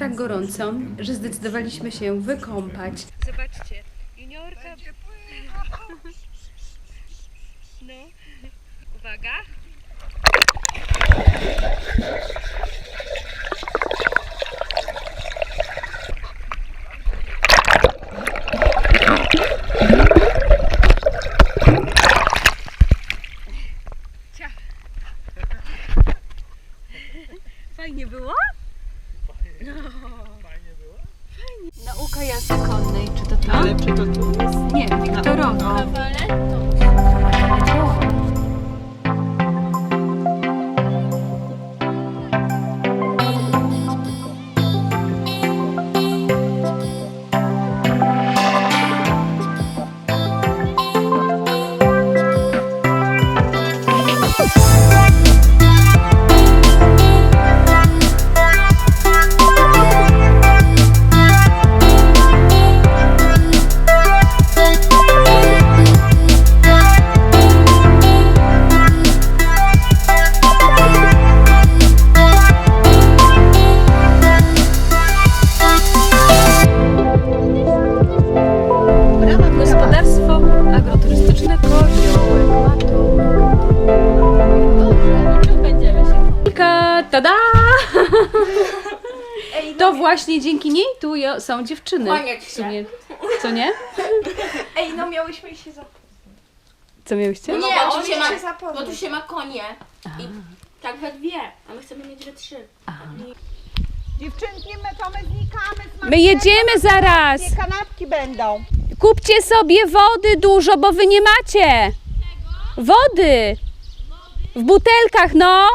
tak gorąco, że zdecydowaliśmy się wykąpać. Zobaczcie, juniorka... No, uwaga. Jazdy konnej, czy to to? Ale czy to tu jest? Nie, Wiktorowa. Tada! To właśnie dzięki niej tu jo- są dziewczyny. Kłaniać W się. sumie. Co nie? Ej, no miałyśmy się zapoznać. Co miałyście? Nie, bo on tu się się ma-. Bo tu się ma konie. I tak we dwie, a my chcemy mieć we trzy. Dziewczynki, my to my znikamy. My jedziemy zaraz! Jakie kanapki będą? Kupcie sobie wody dużo, bo wy nie macie. Wody. W butelkach, no.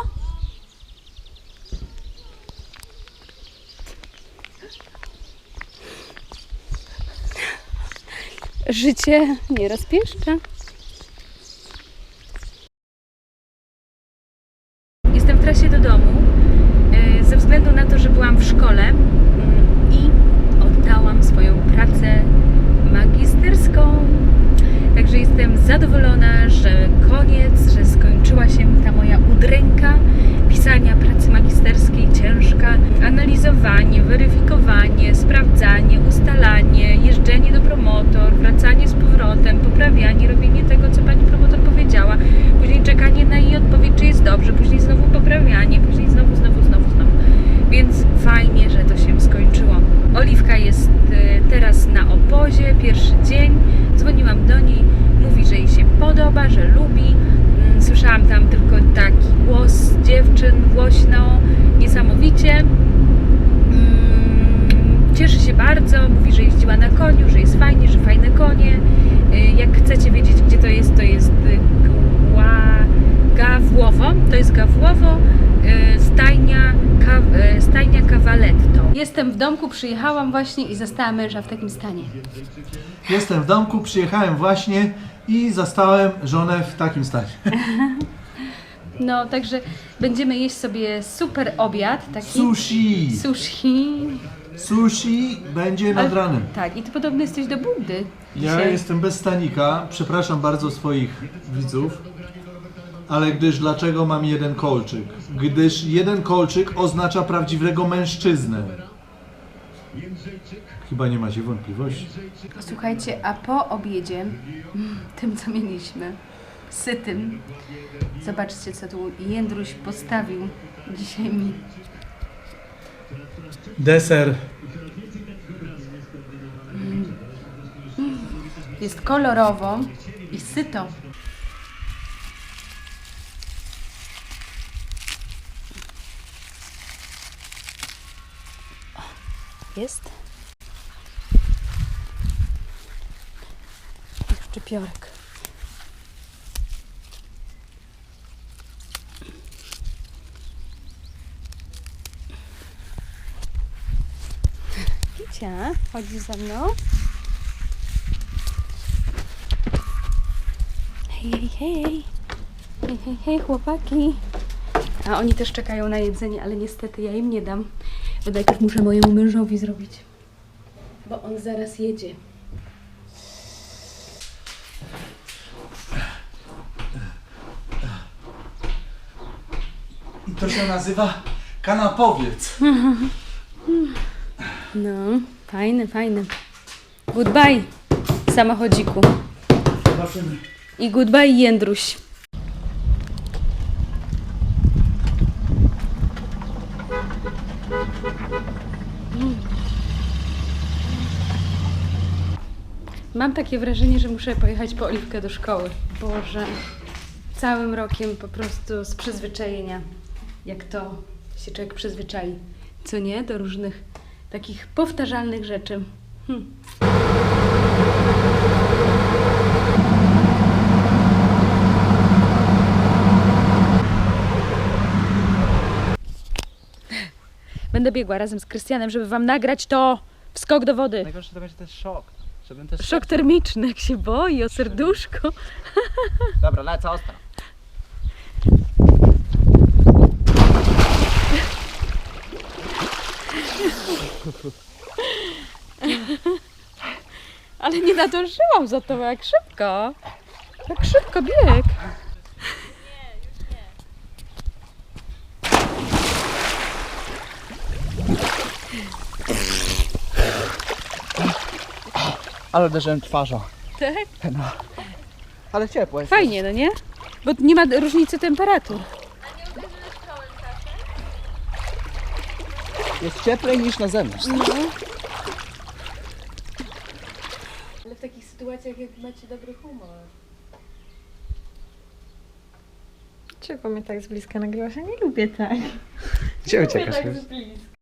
Życie nie rozpieszcza. Jestem w trasie do domu e, ze względu na to, że byłam w szkole mm, i oddałam swoją pracę magisterską. Także jestem zadowolona, że koniec, że skończyła się ta moja udręka pisania pracy magisterskiej, ciężka, analizowanie, weryfikowanie, sprawdzanie, ustalanie, jeżdżenie do promotor, wracanie z powrotem, poprawianie, robienie tego, co pani promotor powiedziała, później czekanie na jej odpowiedź, czy jest dobrze, później znowu poprawianie, później znowu, znowu, znowu, znowu. Więc fajnie, że to się skończyło. Oliwka jest e, teraz na obozie, pierwszy dzień. Dzwoniłam do niej, mówi, że jej się podoba, że lubi. Mm, Słyszałam tam tylko taki głos dziewczyn głośno, niesamowicie. Cieszy się bardzo, mówi, że jeździła na koniu, że jest fajnie, że fajne konie. Y, Jak chcecie wiedzieć, gdzie to jest, to jest y, Gła... Gawłowo, to jest Gawłowo, y, stajnia, ka, stajnia Cavalletto. Jestem w domku, przyjechałam właśnie i zastałam męża w takim stanie. Jestem w domku, przyjechałem właśnie i zastałem żonę w takim stanie. No, także będziemy jeść sobie super obiad, taki Sushi! sushi. Sushi będzie nad Ale- ranem. Tak, i ty podobny jesteś do Buddy. Ja dzisiaj. jestem bez stanika, przepraszam bardzo swoich widzów, ale gdyż dlaczego mam jeden kolczyk? Gdyż jeden kolczyk oznacza prawdziwego mężczyznę. Chyba nie macie wątpliwości. Słuchajcie, a po obiedzie, mm, tym co mieliśmy, sytym, zobaczcie co tu Jędruś postawił dzisiaj mi. Deser. Jest kolorowo i syto. Jest. I szczypiorek. Kicia, chodzi ze mną. Hej, hej, hej. Hej, hej, hej, chłopaki. A oni też czekają na jedzenie, ale niestety ja im nie dam. Bo najpierw muszę mojemu mężowi zrobić. Bo on zaraz jedzie. I to się nazywa kanapowiec. No, fajny, fajny. Goodbye, samochodziku. Zobaczymy. I goodbye, Jędruś. Mam takie wrażenie, że muszę pojechać po Oliwkę do szkoły. Boże, całym rokiem po prostu z przyzwyczajenia. Jak to się człowiek przyzwyczai, co nie? Do różnych takich powtarzalnych rzeczy. Hm. Będę biegła razem z Krystianem, żeby wam nagrać to w skok do wody. Najgorsze to będzie ten szok. Żebym też Szok termiczny, jak się boi o serduszko. Dobra, lecę ostro. Ale nie nadążyłam za to, jak szybko. Jak szybko bieg. Ale uderzyłem twarzą. Tak? No. Ale ciepło jest. Fajnie, no nie? Bo nie ma różnicy temperatur. Jest cieplej niż na zewnątrz. Ale w takich sytuacjach, jak macie dobry humor. Czego mnie tak z bliska nagrywasz? Ja nie lubię tak. Gdzie uciekasz? Tak z bliska.